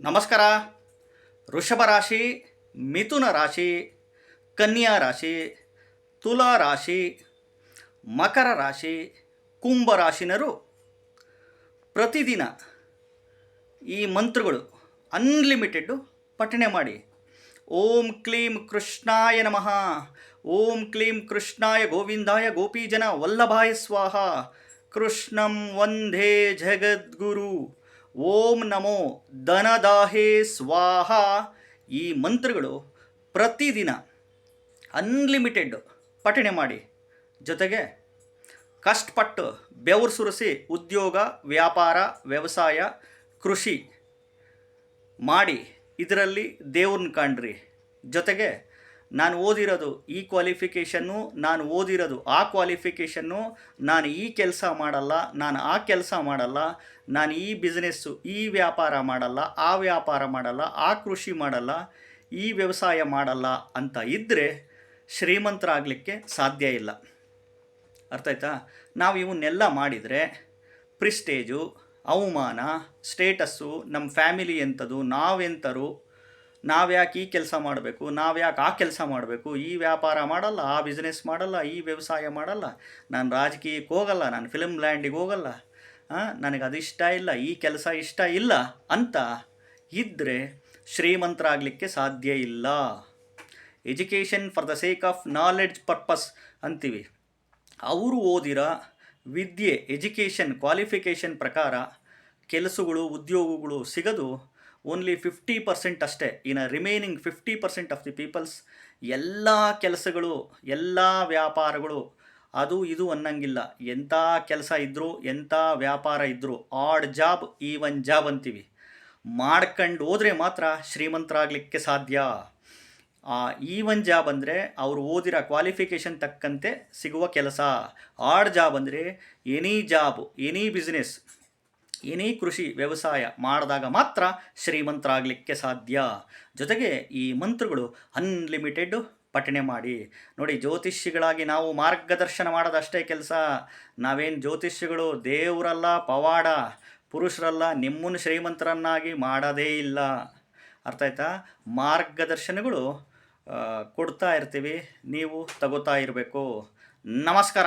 ನಮಸ್ಕಾರ. ವೃಷಭ ರಾಶಿ, ಮಿಥುನ ರಾಶಿ, ಕನ್ಯಾ ರಾಶಿ, ತುಲಾ ರಾಶಿ, ಮಕರ ರಾಶಿ, ಕುಂಭ ರಾಶಿನರು ಪ್ರತಿದಿನ ಈ ಮಂತ್ರಗಳು ಅನ್ಲಿಮಿಟೆಡ್ಡು ಪಠಣೆ ಮಾಡಿ. ಓಂ ಕ್ಲೀಂ ಕೃಷ್ಣಾಯ ನಮಃ. ಓಂ ಕ್ಲೀಂ ಕೃಷ್ಣಾಯ ಗೋವಿಂದಾಯ ಗೋಪೀಜನ ವಲ್ಲಭಾಯ ಸ್ವಾಹ. ಕೃಷ್ಣಂ ವಂದೇ ಜಗದ್ಗುರು. ಓಂ ನಮೋ ಧನದಾಹೇ ಸ್ವಾಹ. ಈ ಮಂತ್ರಗಳು ಪ್ರತಿದಿನ ಅನ್ಲಿಮಿಟೆಡ್ ಪಠಣೆ ಮಾಡಿ. ಜೊತೆಗೆ ಕಷ್ಟಪಟ್ಟು ಬೆವರು ಸುರಿಸಿ ಉದ್ಯೋಗ, ವ್ಯಾಪಾರ, ವ್ಯವಸಾಯ, ಕೃಷಿ ಮಾಡಿ. ಇದರಲ್ಲಿ ದೇವ್ರನ್ನ ಕಾಣ್ರಿ. ಜೊತೆಗೆ ನಾನು ಓದಿರೋದು ಈ ಕ್ವಾಲಿಫಿಕೇಷನ್ನು ನಾನು ಓದಿರೋದು ಆ ಕ್ವಾಲಿಫಿಕೇಷನ್ನು ನಾನು ಈ ಕೆಲಸ ಮಾಡಲ್ಲ, ನಾನು ಆ ಕೆಲಸ ಮಾಡಲ್ಲ, ನಾನು ಈ ಬಿಸ್ನೆಸ್ಸು ಈ ವ್ಯಾಪಾರ ಮಾಡಲ್ಲ, ಆ ವ್ಯಾಪಾರ ಮಾಡಲ್ಲ, ಆ ಕೃಷಿ ಮಾಡಲ್ಲ, ಈ ವ್ಯವಸಾಯ ಮಾಡಲ್ಲ ಅಂತ ಇದ್ದರೆ ಶ್ರೀಮಂತರಾಗಲಿಕ್ಕೆ ಸಾಧ್ಯ ಇಲ್ಲ. ಅರ್ಥ ಆಯ್ತಾ ನಾವು ಇವನ್ನೆಲ್ಲ ಮಾಡಿದರೆ ಪ್ರಿಸ್ಟೇಜು ಅವಮಾನ ಸ್ಟೇಟಸ್ಸು ನಮ್ಮ ಫ್ಯಾಮಿಲಿ ಎಂಥದ್ದು ನಾವೆಂಥರು ನಾವ್ಯಾಕೆ ಈ ಕೆಲಸ ಮಾಡಬೇಕು, ನಾವ್ಯಾಕೆ ಆ ಕೆಲಸ ಮಾಡಬೇಕು, ಈ ವ್ಯಾಪಾರ ಮಾಡಲ್ಲ, ಆ ಬಿಸ್ನೆಸ್ ಮಾಡಲ್ಲ, ಈ ವ್ಯವಸಾಯ ಮಾಡಲ್ಲ, ನಾನು ರಾಜಕೀಯಕ್ಕೆ ಹೋಗಲ್ಲ, ನಾನು ಫಿಲ್ಮ್ ಲ್ಯಾಂಡಿಗೆ ಹೋಗಲ್ಲ ನನಗೆ ಅದು ಇಷ್ಟ ಇಲ್ಲ, ಈ ಕೆಲಸ ಇಷ್ಟ ಇಲ್ಲ ಅಂತ ಇದ್ದರೆ ಶ್ರೀಮಂತರಾಗಲಿಕ್ಕೆ ಸಾಧ್ಯ ಇಲ್ಲ. Education for the sake of knowledge purpose ಅಂತೀವಿ. ಅವರು ಓದಿರ ವಿದ್ಯೆ ಎಜುಕೇಷನ್ ಕ್ವಾಲಿಫಿಕೇಷನ್ ಪ್ರಕಾರ ಕೆಲಸಗಳು, ಉದ್ಯೋಗಗಳು ಸಿಗೋದು ಓನ್ಲಿ ಫಿಫ್ಟಿ ಪರ್ಸೆಂಟ್ ಅಷ್ಟೇ. ಇನ್ನು remaining fifty percent of the peoples ಎಲ್ಲ ಕೆಲಸಗಳು, ಎಲ್ಲ ವ್ಯಾಪಾರಗಳು, ಅದು ಇದು ಅನ್ನಂಗಿಲ್ಲ. ಎಂಥ ಕೆಲಸ ಇದ್ದರೂ ಎಂಥ ವ್ಯಾಪಾರ ಇದ್ದರೂ ಆಡ್ ಜಾಬ್ ಈವನ್ ಜಾಬ್ ಅಂತೀವಿ. ಮಾಡ್ಕಂಡು ಹೋದರೆ ಮಾತ್ರ ಶ್ರೀಮಂತರಾಗಲಿಕ್ಕೆ ಸಾಧ್ಯ. ಆ ಈವನ್ ಜಾಬ್ ಅಂದರೆ ಅವರು ಓದಿರೋ ಕ್ವಾಲಿಫಿಕೇಷನ್ ತಕ್ಕಂತೆ ಸಿಗುವ ಕೆಲಸ. ಆಡ್ ಜಾಬ್ ಅಂದರೆ any job any business any ಕೃಷಿ ವ್ಯವಸಾಯ ಮಾಡಿದಾಗ ಮಾತ್ರ ಶ್ರೀಮಂತರಾಗಲಿಕ್ಕೆ ಸಾಧ್ಯ. ಜೊತೆಗೆ ಈ ಮಂತ್ರಗಳು ಅನ್ಲಿಮಿಟೆಡ್ ಪಠಣೆ ಮಾಡಿ. ನೋಡಿ ಜ್ಯೋತಿಷಿಗಳಾಗಿ ನಾವು ಮಾರ್ಗದರ್ಶನ ಮಾಡೋದಷ್ಟೇ ಕೆಲಸ. ನಾವೇನು ಜ್ಯೋತಿಷ್ಯಗಳು ದೇವರಲ್ಲ, ಪವಾಡ, ಪುರುಷರಲ್ಲ, ನಿಮ್ಮನ್ನು ಶ್ರೀಮಂತರನ್ನಾಗಿ ಮಾಡೋದೇ ಇಲ್ಲ. ಅರ್ಥ ಆಯ್ತಾ? ಮಾರ್ಗದರ್ಶನಗಳು ಕೊಡ್ತಾ ಇರ್ತೀವಿ, ನೀವು ತಗೋತಾ ಇರಬೇಕು. ನಮಸ್ಕಾರ!